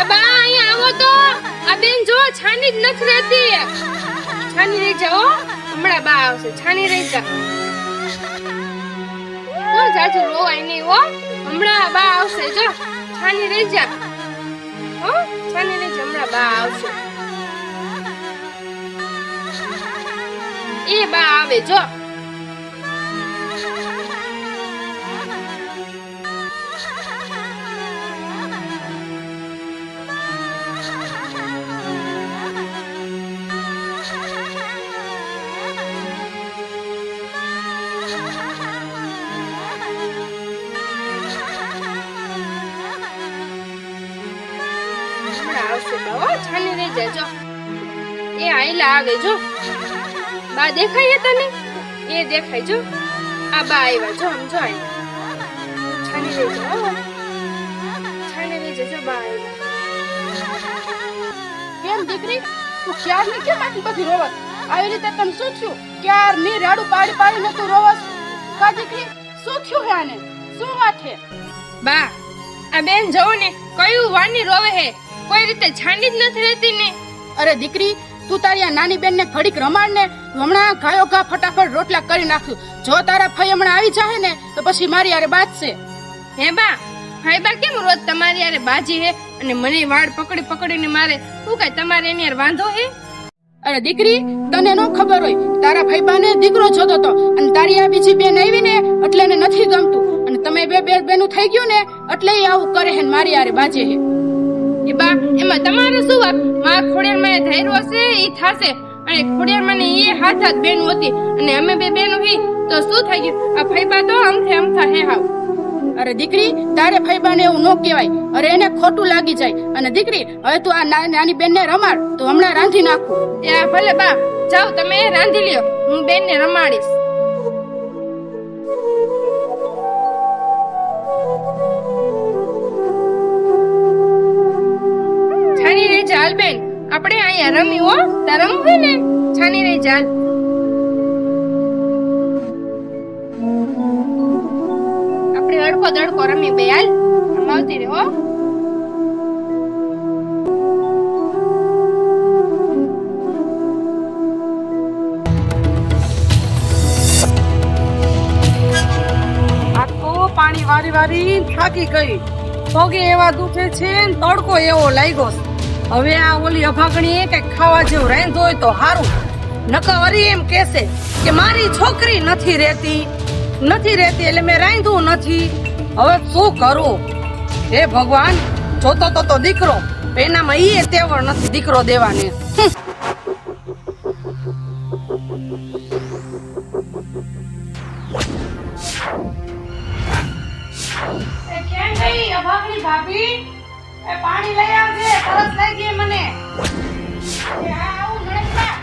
એ બા અહીંયા આવો તો. આ બેન જો, છાની જ નથી રહેતી. છાની રહી જાઓ હમણાં બા આવશે. છાની રહી જા. હો, જાજુ રોવાય નહીં હો. હમણાં બા આવશે. જો, છાની રહી જા. હો, છાની રહી જા. હમણાં બા આવશે. એ બા આવે, જો. આવે જો. બા દેખાય તને? એ દેખાય જો. આ બા આવ્યા જો આમ જો છાની રહી જા છાની રહી જા બા આવ્યા કેમ દીકરી? તું ક્યારની કેમ આટલી બધી રોવત આવી રીતે તને શું થયું? ક્યારની રાડું પાડી પાડીને તું રોવસ? કા દીકરી શું થયું હે આને? શું વાત હે? બા આ બેન જોવો ને કયું વાની રોવે હે? કોઈ રીતે છાંડી જ નથી રહેતી ને. અરે દીકરી તું તારી આ નાની બેન ને ઘડીક રમાડ ને તું હમણાં ગાયો ઘા ફટાફટ રોટલા કરી નાખ્યું. જો તારા ફઈ હમણાં આવી જાય ને તો પછી મારી યારે બાજશે. હે બા બા કેમ રોજ તમારી યારે બાજી હે? અને મને વાળ પકડી પકડીને મારે શું કઈ તમારે એની યાર વાંધો હે? અરે દીકરી તને નો ખબર હોય. તારા ફઈબાને દીકરો જોતો તો. અને તારી આ બીજી બેન આવી ને એટલે એને નથી ગમતું. અને તમે બે બે બેનું થઈ ગયું ને એટલે આવું કરે હે મારી યારે બાજે હે. એ બા, એમાં તમારે શું વાત? મારા ખોડિયાર માં ધૈર્ય હશે એ થાશે. અને ખોડિયાર માં એ હાથ હાથ બેન હતી. અને અમે બે બેનો હી, તો શું થઈ ગયું? આ ફૈબા તો અમથે અમથા હે હાવ. અરે દીકરી, તારે ફઈબાને એવું ન કહેવાય. અરે એને ખોટું લાગી જાય. અને દીકરી, હવે તું આ નાની નાની બેનને રમાડ. તો હમણાં રાંધી નાખું. ભલે બા, જાઓ તમે, રાંધી લ્યો. હું બેનને રમાડીશ. આપણે અહીંયા રમી હો. તાર ને? છાની રહી ચાલ આપણે અડકો દડકો રમી બે હાલ. રમાવતી રહે હો. પાણી વારી વારી થાકી ગઈ. પગે એવા દુખે છે તડકો એવો લાગ્યો છે. હવે આ ઓલી અભાગણી કંઈક ખાવા જેવું રાંધો હોય તો હારું. નકા વરી એમ કેસે કે મારી છોકરી નથી રહેતી નથી રહેતી એટલે મેં રાંધું નથી. હવે શું કરું? હે ભગવાન, જોતો તો તો દીકરો એનામાં ઈ તેવડ નથી દીકરો દેવાને. એ ભાભી? એ પાણી લઈ આવજે તરસ લાગી મને. એ આ આવું નડકતા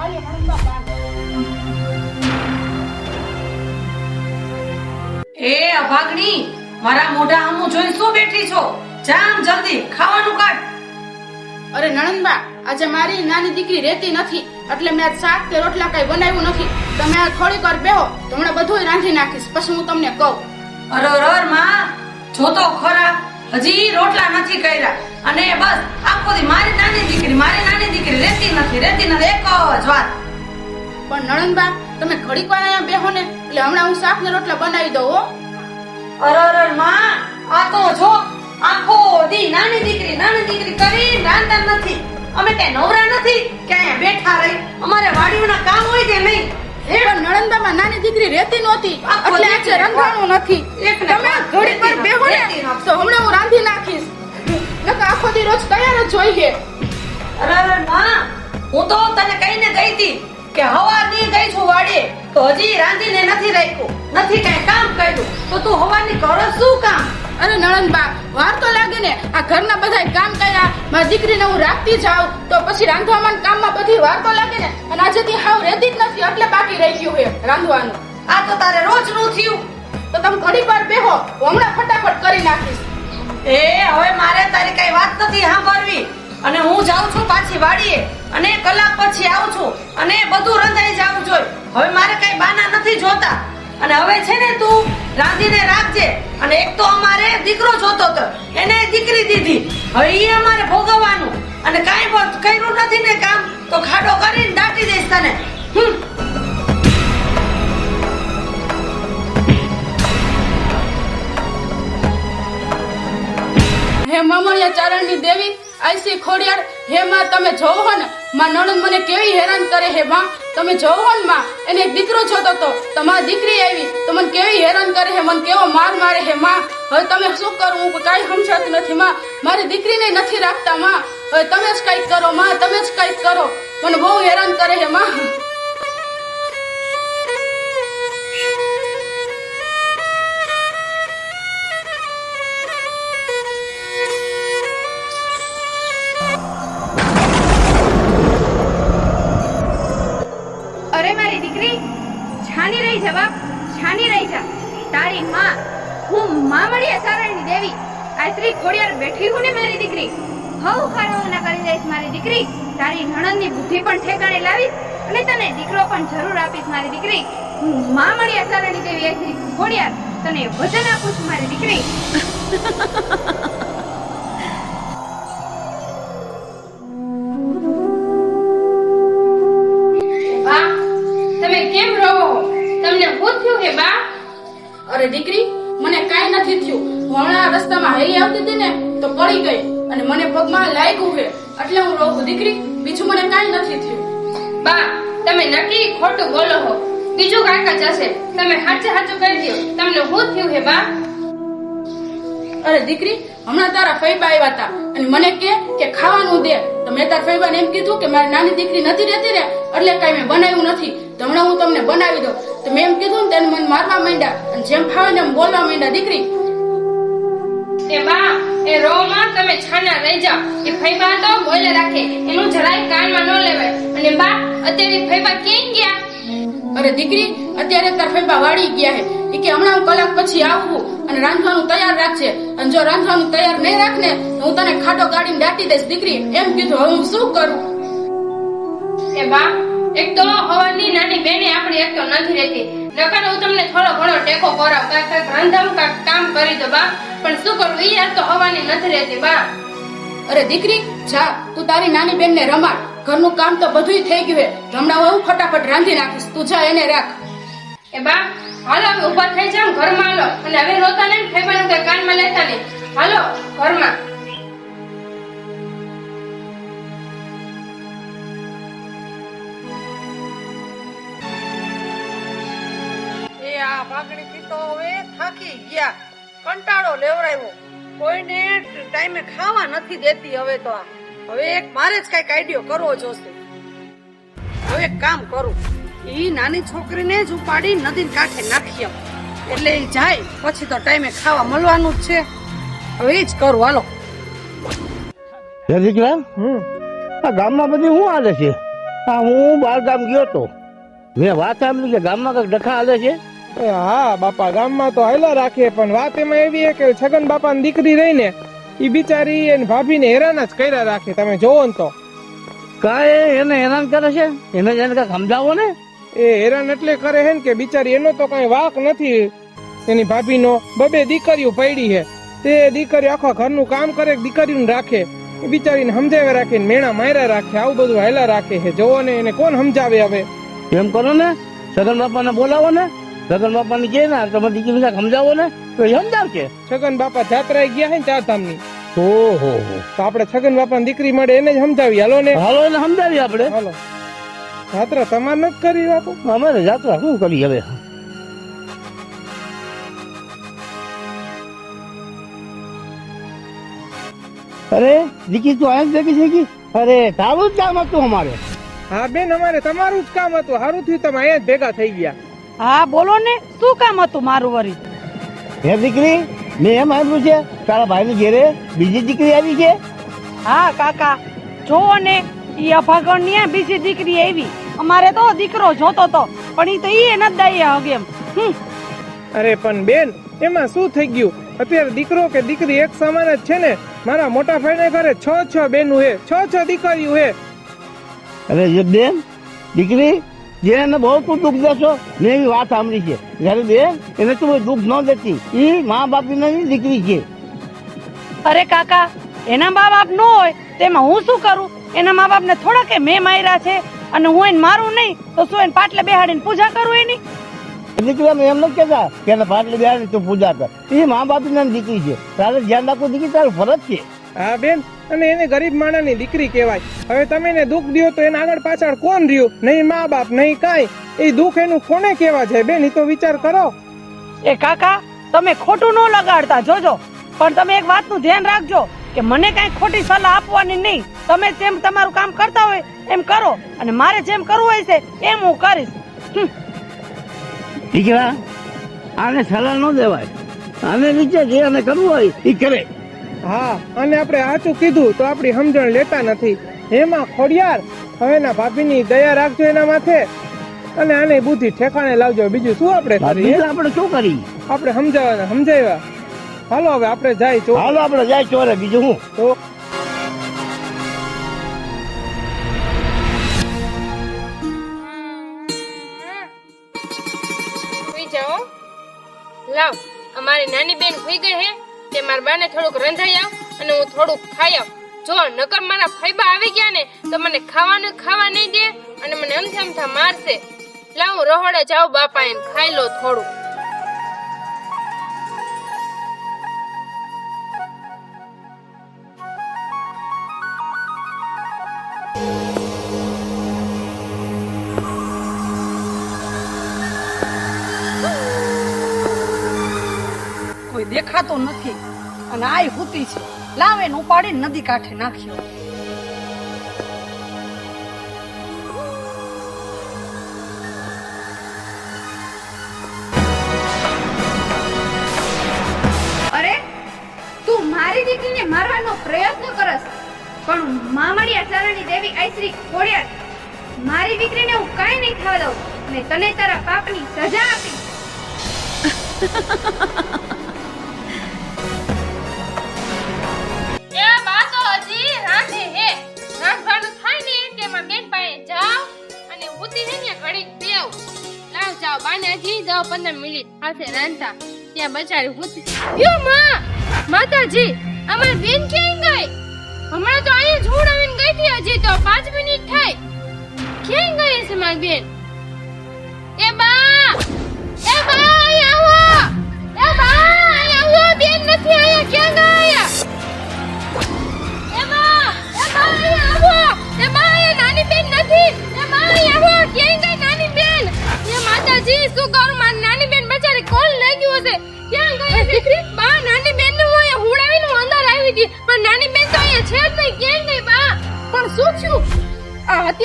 આલે હળંબા પાણી. એ અભાગણી મારા મોઢા હમું જોઈ શું બેઠી છો? જામ જલ્દી ખાવાનું કાઢ. અરે નણંદબા આજે મારી નાની દીકરી રહેતી નથી એટલે મેં આજ શાક કે રોટલા કઈ બનાવ્યું નથી. તમે આ થોડીક વાર બેહો તો હમણાં બધું રાંધી નાખીશ. પછી હું તમને કહું. અરરમાં જોતો ખરા. હજી રોટલા નથી કર્યા. અને બસ આખો દી મારી નાની દીકરી મારી નાની દીકરી રહેતી નથી રહેતી નથી. એક જ વાત. પણ નણંદબા તમે ઘડીક વાર અહીંયા બેહો ને એટલે હમણાં હું શાક ને રોટલા બનાવી દઉં હો. અરરમાં આ તો જો આખો દી નાની દીકરી નાની દીકરી કરી રાંધતા નથી. અમે કઈ નવરા નથી કે અહીંયા બેઠા રહી. અમારે વાડીઓના કામ હોય કે નહીં? પણ નણંદામાં નાની દીકરી રહેતી નહોતી. આખો એટલે આજે રંધાણું નથી. તમે બેહો ને. તો હમણાં હું રાંધી નાખીશ. નકર આખો દી રોજ તૈયાર જ જોઈએ અરે હું તો તને કહીને ગઈ હતી કે હવાની ગઈ છું વાડીએ તો હજી રાંધીને નથી રાખ્યું. નથી કઈ કામ કર્યું. તો તું હવાની કરો શું કામ? અરે નણંદબા વાર તો લાગે ને. આ ઘરના બધાય કામ કર્યા મારી દીકરીને હું રાખતી જાઉં તો પછી રાંધવામાં કામમાં બધી વાર તો લાગે ને. અને આજે થી હાવ રહેતી જ નથી એટલે બાકી રહી ગયું છે રાંધવાનું. આ તો તારે રોજનું થયું. તો તમે ઘડીક વાર બેહો હમણાં ફટાફટ કરી નાખીશ. એ હવે મારે તારી કઈ વાત નથી સાંભળવી. અને હું જાઉં છું પાછી વાડીએ. અને કલાક પછી આવું છું. અને બધું રંધાઈ જવું જોઈએ હવે મારે કઈ બાના નથી જોતા. અને હવે છે ને તું, રાંધીને રાખજે. અને એક તો અમારે દીકરો જોતો હતો એને દીકરી દીધી. હવે એ અમારે ભોગવવાનું. અને કાંઈ પણ કર્યું નથી ને કામ, તો ખાડો કરીને દાટી દઈશ તને. હમ. હે મામણિયા ચારણની દેવી? આઈસી ખોડિયાર, હે માં, તમે જોવો હો ને. માં નણંદ મને કેવી હેરાન કરે હે, માં? તમે જોવો હો ને, માં. એને એક દીકરો જોતો તો તમારી દીકરી આવી તો મને કેવી હેરાન કરે હે, મને કેવો માર મારે હે, માં? હવે તમે શું કરું? હું કાંઈ સમજાતું નથી, માં. મારી દીકરીને નથી રાખતા, માં. હવે તમે જ કંઈક કરો, માં. તમે જ કંઈક કરો. મને બહુ હેરાન કરે હે, માં. છાની રહી છે બાપ, છાની રહી છે. તારી માં, હું મામડિયા સારણની દેવી. આ શ્રી કોડિયાર બેઠી હું ને મારી દીકરી. હવ ખાડો ના કરી દઈશ મારી દીકરી. તારી નણંદની બુદ્ધિ પણ ઠેકાણે લાવીશ અને તને દીકરો પણ જરૂર આપીશ મારી દીકરી. હું મામડિયા સારણની દેવી શ્રી ખોડિયાર તને વચન આપું છું મારી દીકરી. અરે દીકરી મને કાંઈ નથી થયું. હું હમણાં રસ્તામાં હારી આવતી હતી ને તો પડી ગઈ અને મને પગમાં લાગ્યું છે. એટલે હું રોકું દીકરી. બીજું મને કાંઈ નથી થયું. બા તમે નક્કી ખોટું બોલો હો. બીજું કાકા જશે તમે હાચે હાચું કરી દો તમને હું થયું હે બા? અરે દીકરી હમણાં તારા ફૈબા આવ્યા હતા અને મને કે કે ખાવાનું દે. તો મેં તારા ફૈબાને એમ કીધું કે મારી નાની દીકરી નથી રહેતી ને એટલે કાંઈ મેં બનાવ્યું નથી. તો હમણાં હું તમને બનાવી દઉં. તો મેં એમ કીધું ને તેને મને મારવા માંડ્યા અને જેમ ફાવે એમ બોલવા માંડ્યા દીકરી. એ બા એ રોમાં તમે છાના રહી જાઓ. એ ફૈબા તો બોલે રાખે. એનું જરાય કાનમાં ન લેવાય. અને બા અત્યારે ફૈબા ક્યાં ગયા? અરે દીકરી અત્યારે તાર ફૈબા વાળી ગયા હે. એ કે હમણાં કલાક પછી આવું અને રાંધવાનું તૈયાર રાખજે. અને જો રાંધવાનું તૈયાર નહીં રાખને તો હું તને ખાટો ગાડીને દાટી દઈશ દીકરી. એમ કીધું હવે હું શું કરું? એ બા એક તો હવાની નાની બેને આપણી એક તો નથી રહેતી. નકર હું તમને થોડો ઘણો ટેકો કરાવ. કાંઈક કાંઈક રંધામ કાંઈક કામ કરી દો બા. પણ શું કરું? ઈ આજ તો હવાની નથી રહેતી બા. અરે દીકરી જા. તું તારી નાની બેનને રમાડ. ઘરનું કામ તો બધુંય થઈ ગયું હમણાં હું ફટાફટ રાંધી નાખીશ. તું જા એને રાખ. એ બા હાલો હવે ઊભા થઈ જાઓ ઘરમાં હાલો. અને હવે રોતા નહીં ફેબાનું કે કાનમાં લેતા નહીં. હાલો ઘરમાં. એ આ તો હવે થાકી ગયા. કંટાળો લેવરાયો કોઈને ટાઈમે ખાવા નથી દેતી હવે તો આ. હવે એક મારે જ કઈ આઈડિયો કરવો જોશે હવે એક કામ કરું. ઈ નાની છોકરીને જ ઉપાડી નદી કાંઠે નાખી એટલે એ જાય પછી તો ટાઈમે ખાવા મળવાનું જ છે. હવે જ કરું. હાલો. હે દીકરા આ ગામમાં બધી શું હાલે છે? આ હું બાર ગામ ગયો તો. મેં વાત સાંભળી કે ગામમાં કંઈક ડખા હાલે છે? એ હા બાપા ગામમાં તો હાયલા રાખીએ પણ વાત એમાં એવી છે કે છગન બાપાની દીકરી રહીને એ બિચારી એની ભાભીને હેરાન જ કર્યા રાખે તમે જોવો ને તો. કાંઈ એને હેરાન કરે છે? એને એને કંઈક સમજાવો ને. એ હેરાન એટલે કરે છે ને કે બિચારી એનો તો કઈ વાક નથી. એની ભાભીનો બબે દીકરીઓ પડી છે. તે દીકરી આખા ઘરનું કામ કરે દીકરીઓને રાખે. એ બિચારીને સમજાવે રાખે ને મેણા માર્યા રાખે આવું બધું હાયલા રાખે છે. જોવો ને એને કોણ સમજાવે હવે? એમ કરો ને સગન બાપાને બોલાવો ને. સગન બાપાને કે ને તમે દીકરી ને સમજાવો ને તો એ સમજાવશે છગન બાપા જાત્રા ગયા હે ને ચાર ધામની. ઓહો. હો તો આપણે છગન બાપાની દીકરી મળે એને જ સમજાવી હાલો ને. હાલો એને સમજાવી આપણે. હાલો. જાત્રા તમારે નથી કરી બાપુ? અમારે જાત્રા શું કરી હવે? અરે દીકરી તું આયા ભેગી છે ગઈ? અરે તારું જ કામ હતું અમારે. હા બેન અમારે તમારું જ કામ હતું. સારું થયું તમે અહીંયા જ ભેગા થઈ ગયા. હા બોલો ને શું કામ હતું મારું વરી? હે દીકરી મેં એમ સાંભળ્યું છે તારા ભાઈની ઘેરે બીજી દીકરી આવી છે? હા કાકા જો ને ઈ અભાગણની બીજી દીકરી આવી અમારે તો દીકરો જોતો તો પણ ઈ તો ઈ એના દાઈએ હગેમ. હમ. અરે પણ બેન એમાં શું થઈ ગયું? અત્યારે દીકરો કે દીકરી એક સમાન જ છે ને? મારા મોટા ભાઈને ઘરે છ છ બેનું હે છ છ દીકરીઓ હે. અરે બેન દીકરી જેને બહુ તું દુઃખ દેશો મેં એવી વાત સાંભળી છે. જયારે બેન એને તું દુઃખ ન દેતી. એ મા બાપની દીકરી છે. અરે કાકા એના મા બાપ ન હોય તેમાં હું શું કરું? એના મા બાપ ને થોડા કે મેં માર્યા છે અને હું એને મારું નહીં તો શું એને પાટલે બેહાડીને પૂજા કરું એની? દીકરી એમ નથી કહેતા કે એને પાટલે બેહાડી તું પૂજા કર. એ મા બાપની દીકરી છે. તારે ધ્યાન રાખવું દીકરી તારે ફરજ છે? હા બેન અને એને ગરીબ માણસની દીકરી કહેવાય. હવે તમે એને દુઃખ દ્યો તો એને આગળ પાછળ કોણ રહ્યું નહીં મા બાપ નહીં કાંઈ. એ દુઃખ એનું કોને કહેવા છે બેન એ તો વિચાર કરો. એ કાકા તમે ખોટું ન લગાડતા. જોજો. પણ તમે એક વાતનું ધ્યાન રાખજો કે મને કઈ ખોટી સલાહ આપવાની નહીં. તમે જેમ તમારું કામ કરતા હોય એમ કરો. અને મારે જેમ કરવું હોય છે એમ હું કરીશ. દીકરા આને સલાહ ન દેવાય. આને નીચે જે આને કરવું હોય એ કરે. હા અને આપણે આચું કીધું તો આપણી સમજણ લેતા નથી. એમાં ખોડિયાર હવે ના ભાભીની દયા રાખજો એના માથે. અને આને બુદ્ધિ ઠેકાણે લાવજો. બીજું શું આપણે કરીએ? આપણે શું કરી? આપણે સમજાવવાના સમજાવ્યા. હાલો હવે આપણે જાય ચો હાલો આપણે જાય ચોરે. બીજું હું તો લાવ અમારી નાની બેન સુઈ ગઈ હે. તે મારા બાને થોડુંક રંધાઈ આવ અને હું થોડુંક ખાઈ આવ. જો નકર મારા ફાઈબા આવી ગયા ને, તો મને ખાવાનું ખાવા નહીં દે અને મને અમથા અમથા મારશે. લાવ, રહોડે જાઉં બાપા એને ખાઈ લો થોડું દેખાતો નથી. અને આય હુતી છે. લાવે ને ઉપાડી નદી કાંઠે નાખ્યો. અરે તું મારી દીકરીને મારવાનો પ્રયત્ન કરસ. પણ મામડિયા ચારણી દેવી આઈશ્રી ખોડિયાર. મારી દીકરીને હું કાંઈ નહીં થવા દઉં. ને તને તારા પાપની સજા આપી. રાંધે હે રાંધવાનું થાય ને કે મારા બેન પાસે જાવ અને ઉતી ને ઘડી દેવ લાવ જાવ બાને હજી જાવ 15 મિનિટ હાથે રાંધતા. ત્યાં બચારી ઉતી યો માં, માતાજી, અમાર બેન ક્યાં ગઈ? હમણાં તો અહીંયા જોડાવીને ગઈ હતી, હજી તો 5 મિનિટ થાય. ક્યાં ગઈ છે મારી બેન? એ બા એ બા આવો. એ બા આવો, બેન નથી અહીંયા. ક્યાં ગયા?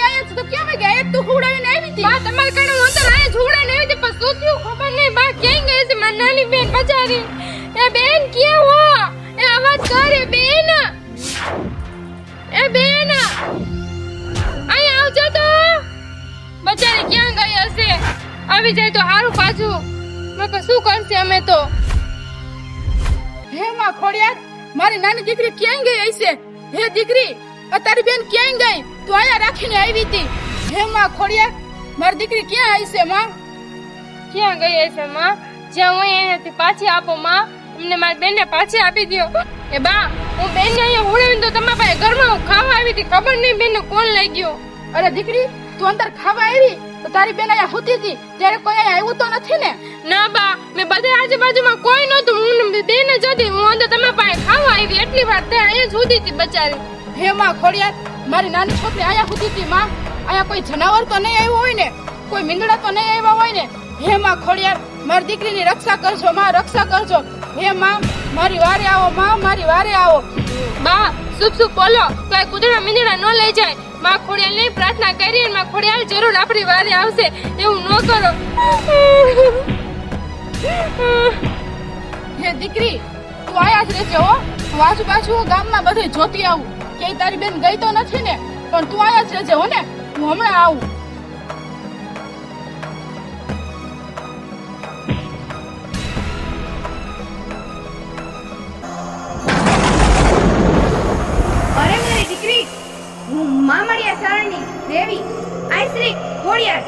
બેન તો તો કેમ ગયા તો હુડાવીને આવી હતી બા તમારે કણે હું અંદર આયા જોડાને આવી હતી પણ શું ખબર નહીં બા ક્યાં ગઈ છે નાની બેન બચારી એ બેન ક્યાં એ અવાજ કરે, બેન. એ બેન! અહીં આવજો તો! બચારી ક્યાં ગઈ હશે? આવી જાય તો હારું પાછું. નકર શું કરશે અમે તો? હે માં ખોડિયાર, મારી નાની દીકરી ક્યાં ગઈ હશે? હે દીકરી તારી બેન ક્યાં ગઈ? તું આયા રાખીને આવી હતી. હે માં ખોડિયાર, મારી દીકરી ક્યાં હશે માં? ક્યાં ગઈ હશે માં? જ્યાં હું અહીંયાથી પાછી આપો માં. અમને મારી બેનને પાછી આપી દો એ બા હું બેનને અહીંયા હુડાવીને તો તમારા પાસે ઘરમાં હું ખાવા આવી હતી. ખબર નહીં બેનને કોણ લઈ ગયો. અરે દીકરી તું અંદર ખાવા આવી? તો તારી બેન અહીંયા હોતી હતી. ત્યારે કોઈ અહીંયા આવ્યું તો નથી ને? ના બા મેં બધે આજુબાજુમાં કોઈ નહોતું. હું બેન જ હતી હું અંદર તમારા પાસે ખાવા આવી એટલી વાર તે અહીંયા જ સુધી હતી બચારી. હે માં ખોડિયાર મારી નાની છોકરી અહીંયા હોતી હતી માં. અહીંયા કોઈ જનાવર તો નહીં આવ્યું હોય ને? કોઈ મીંદડા તો નહીં આવ્યા હોય ને? હે માં ખોડિયાર મારી દીકરીની રક્ષા કરજો માં રક્ષા કરજો. હે માં મારી વારે આવો માં મારી વારે આવો. બા સુખ શુભ બોલો. કોઈ કુતરા મિંદડા ન લઈ જાય. માં ખોડિયાલની પ્રાર્થના કરી અને માં ખોડિયાલ જરૂર આપણી વારે આવશે. એવું ન કરો. હે દીકરી તું આયા જ રહેજે હો. હું આજુબાજુ ગામમાં બધે જોતી આવું. કે તારી બેન ગઈ તો નથી ને? પણ તું આયા જ રહેજે હો ને. હું હમણાં આવું. દેવી, આઈશ્રી, ખોડિયાર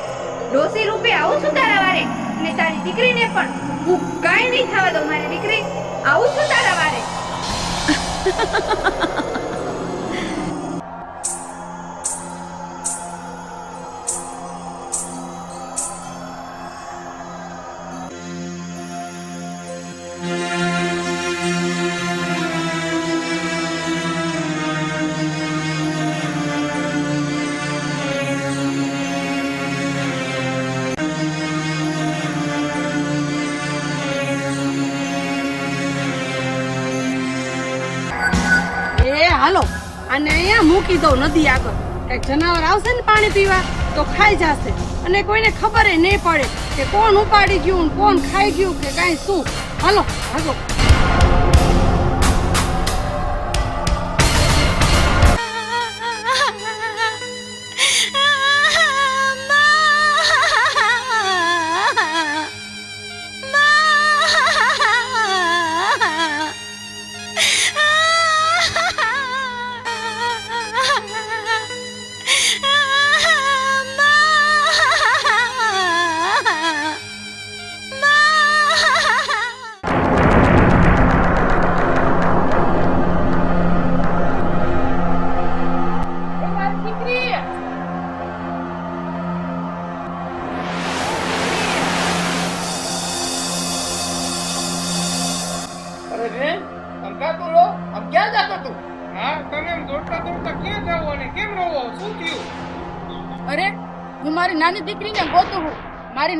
ડોસી રૂપે આવું છું તારા વારે. ને તારી દીકરીને પણ હું કાંઈ નહીં થવા દઉં, મારી દીકરી આવું છું તારા વારે. અને અહીંયા મૂકી દઉં નદી આગળ. કંઈક જનાવર આવશે ને પાણી પીવા, તો ખાઈ જશે. અને કોઈને ખબર નહીં પડે કે કોણ ઉપાડી ગયું કોણ ખાઈ ગયું કે કાંઈ શું. હાલો ભાગો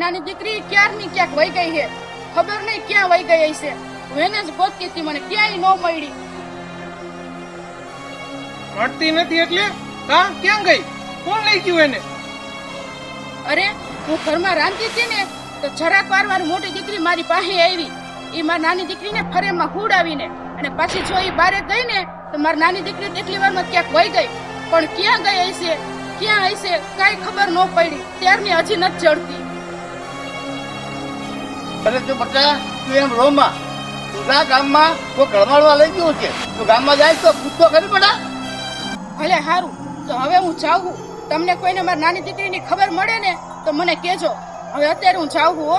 નાની દીકરી ક્યારની ક્યાંક વહી ગઈ છે? ખબર નહીં ક્યાં વહી ગઈ હશે. હું એને જ ગોતતી હતી મને ક્યાંય ન મળી. મળતી નથી એટલે? કા ક્યાં ગઈ? કોણ લઈ ગયું એને? અરે હું ઘરમાં રાંધતી હતી ને તો જરાક વાર મારી મોટી દીકરી મારી પાસે આવી. એ મારી નાની દીકરીને ફરેમાં હુડાવીને અને પાછી જો એ બારે ગઈ ને તો મારી નાની દીકરી તેટલી વારમાં ક્યાંક વહી ગઈ. પણ ક્યાં ગઈ હશે? ક્યાં હશે? કાંઈ ખબર ન પડી. ત્યારની હજી નથી ચડતી અરે તું બટા તું એમ રોમાં. તું ગામમાં કોઈ ઘરમાળવા લઈ ગયો છે? તું ગામમાં જાય તો પૂછતો ખરી બટા? ભલે હારું. તો હવે હું જાઉં તમને કોઈને મારી નાની દીકરીની ખબર મળે ને તો મને કહેજો. હવે અત્યારે હું જાઉં હો.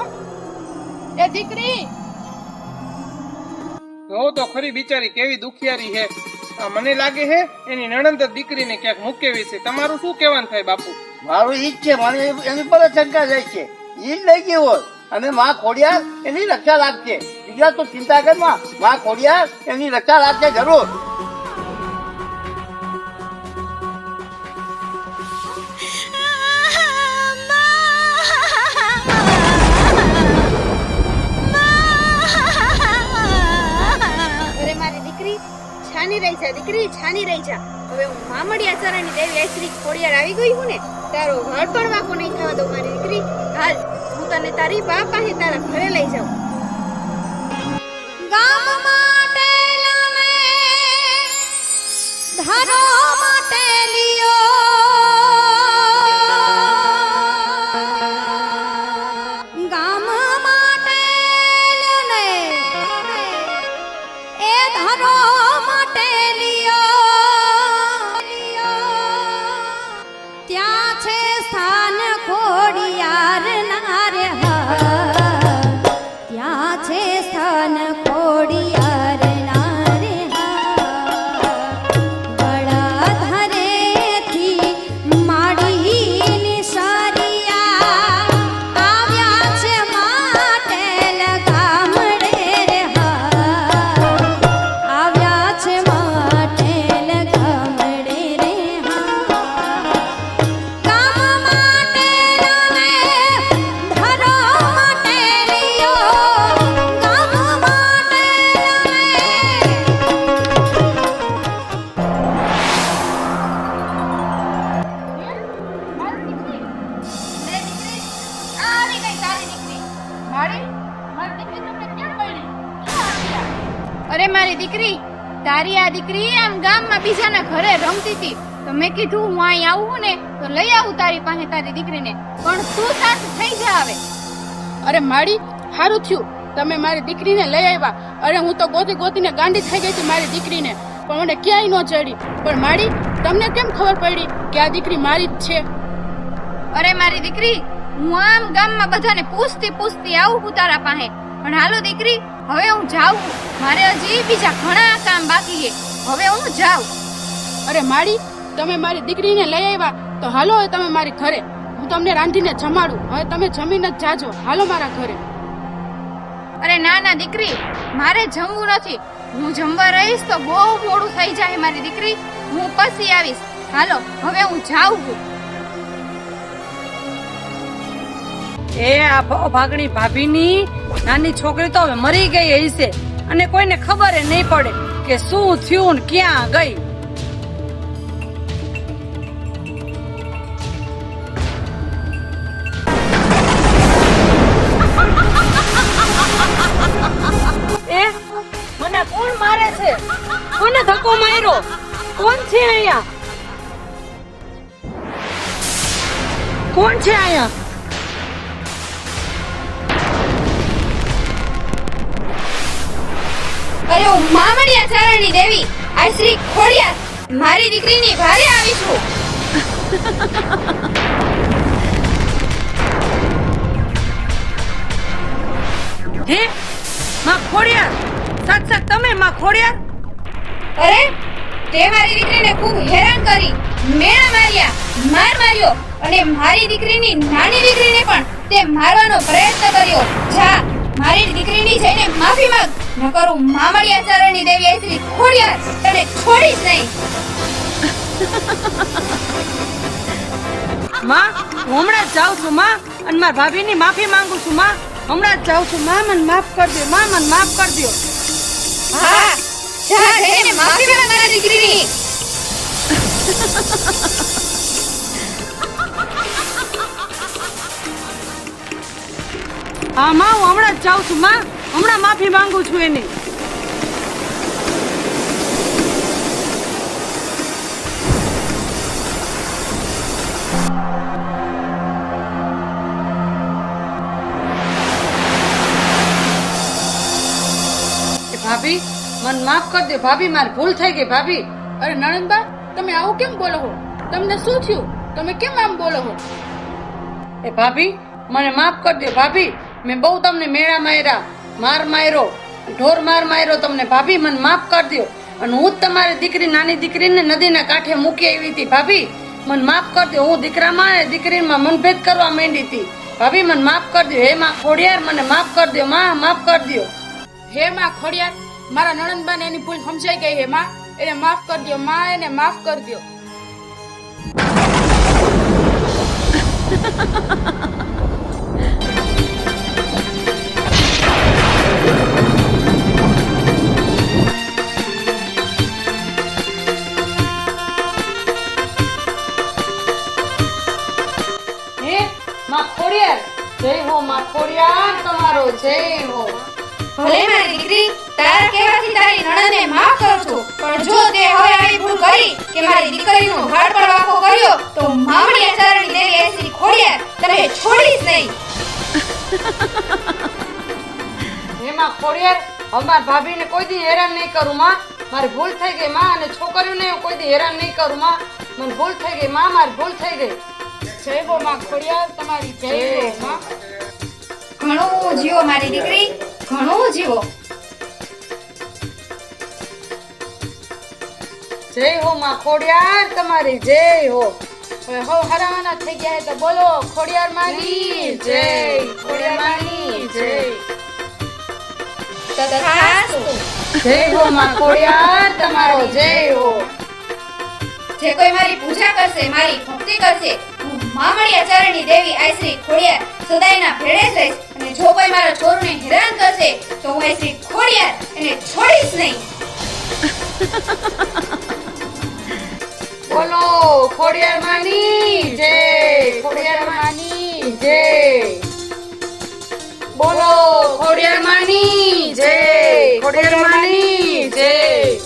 એ દીકરી! જો તો ખરી બિચારી કેવી દુખિયારી છે આ મને લાગે છે એની નણંદ દીકરીને ક્યાંક મૂકેવી છે. તમારું શું કહેવાનું થાય બાપુ? મારું ઈ જ છે મને એની પર શંકા જાય છે. ઈ જ લઈ ગયું હોય. અને માં ખોડિયાર, એની રક્ષા રાખશે બીજા તો ચિંતા કરમાં. માં ખોડિયાર, એની રક્ષા રાખશે જરૂર. છાની રહી જા, દીકરી, છાની રહી જા. હવે હું મામડિયા ચરણની દેવી આશ્રી ખોડિયાર આવી ગઈ હું ને, તારો ઘર પણ વાંકો નહીં થવા દો મારી દીકરી. હાલ. તને તારી બા પાસે તારા ઘરે લઈ જાઉં. માટે ધરો માટે બીજાના ઘરે રમતી હતી. તો મેં કીધું હું અહીં આવું ને તો લઈ આવું તારી પાસે તારી દીકરીને. પણ તું સાથ થઈ જા આવે અરે માડી સારું થયું. તમે મારી દીકરીને લઈ આવ્યા. અરે હું તો ગોતી ગોતીને ગાંડી થઈ ગઈ હતી મારી દીકરીને. પણ મને ક્યાંય ન ચડી. પણ માડી તમને કેમ ખબર પડી કે આ દીકરી મારી જ છે? અરે મારી દીકરી હું આમ ગામમાં બધાને પૂછતી પૂછતી આવું હું તારા પાસે. પણ હાલો દીકરી હવે હું જાઉં. મારે હજી બીજા ઘણા કામ બાકી છે. હવે હું જાઉં. અરે માડી તમે મારી દીકરીને લઈ આવ્યા તો હાલો હવે તમે મારી ઘરે. હું તમને રાંધીને જમાડું. હવે તમે જમીને જ જાજો. હાલો મારા ઘરે. અરે ના ના દીકરી. મારે જમવું નથી. હું જમવા રહીશ તો બહુ મોડું થઈ જાય મારી દીકરી. હું પછી આવીશ. હાલો હવે હું જાઉં છું. એ આ ભાગણી ભાભીની નાની છોકરી તો હવે મરી ગઈ હશે. અને કોઈને ખબર નહીં પડે. કે શું થયું ક્યાં ગઈ? કોણ છે? માર્યો? કોણ છે અહીંયા? કોણ છે અહીંયા? હું મામડિયા દેવી આ શ્રી ખોડિયાર. મારી દીકરીની ભારે આવી છું હે? માં ખોડિયાર? સાત સાત તમે માં ખોડિયાર? અરે તે મારી દીકરીને ખૂબ હેરાન કરી. મેળા માર્યા માર માર્યો અને મારી દીકરીની નાની દીકરીને પણ તે મારવાનો પ્રયત્ન કર્યો. જા મારી દીકરીની જઈને માફી માંગ. નકર હું ચરણની દેવી આ શ્રી ખોડિયાર તને છોડીશ નહીં. માં હું હમણાં જ જાઉં છું માં અને મારા ભાભીની માફી માંગુ છું માં. હમણાં જ જાઉં છું માં મને માફ કરી દો માં મને માફ કરી દો હા જા જઈને માફી માંગ મારા દીકરીની. હા માં હું હમણાં જ જાઉં છું માં. હમણાં માફી માંગુ છું એની. ભાભી, મને માફ કરી દે. ભાભી, મારી ભૂલ થઈ ગઈ, ભાભી. અરે નણંદબા, તમે આવું કેમ બોલો છો? તમને શું થયું? તમે કેમ આમ બોલો છો? એ ભાભી, મને માફ કરી દે, ભાભી. મેં બહુ તમને મેળા માર્યા. માર માર્યો. ઢોર માર માર્યો તમને. ભાભી મને માફ કરી દો અને હું જ તમારી દીકરી નાની દીકરીને નદીના કાંઠે મૂકી આવી હતી. ભાભી મને માફ કરી દો હું દીકરામાં અને દીકરીમાં મનભેદ કરવા માંડી હતી. ભાભી મને માફ કરી દો હે માં ખોડિયાર મને માફ કરી દો માં માફ કરી દો હે માં ખોડિયાર મારા નણંદબાને એની ભૂલ સમજાઈ ગઈ હે માં. એને માફ કરી દો માં એને માફ કરી ખોડિયાર. જય હો માં ખોડિયાર તમારો જય હો. ભલે મારી દીકરી તારા કહેવાથી તારી નણંદને માફ કરું છું પણ જો તે હવે આવી ભૂલ કરી કે મારી દીકરીનો ઘાટ પર વાંકો કર્યો તો મામડિયા ચારણની દેવી આ ખોડિયાર તને છોડીશ નહીં. એમાં ખોડિયાર અમાર ભાભીને કોઈ દી હેરાન નહીં કરું માં. મારી ભૂલ થઈ ગઈ માં અને છોકરીઓને કોઈ દી હેરાન નહીં કરું માં. મને ભૂલ થઈ ગઈ માં મારી ભૂલ થઈ ગઈ. જય હો માં ખોડિયાર તમારી જય હો માં ઘણું જીવો મારી દીકરી ઘણું જીવો. જય હો માં ખોડિયાર તમારી જય હો હવે હરાવાના થઈ ગયા તો બોલો ખોડિયાર માની જય ખોડિયાર માની જય જય હો માં ખોડિયાર તમારો જય હો જે કોઈ મારી પૂજા કરશે મારી ભક્તિ કરશે હું મામડિયા દેવી આઈશ્રી ખોડિયાર સદાયના ભેળે જ રહીશ અને જો કોઈ મારા છોરુને હેરાન કરશે, તો હું આઈશ્રી ખોડિયાર એને છોડીશ નહીં. બોલો, ખોડિયાર માની, જય. ખોડિયાર માની, જય. બોલો, ખોડિયાર માની, જય. ખોડિયાર માની, જય.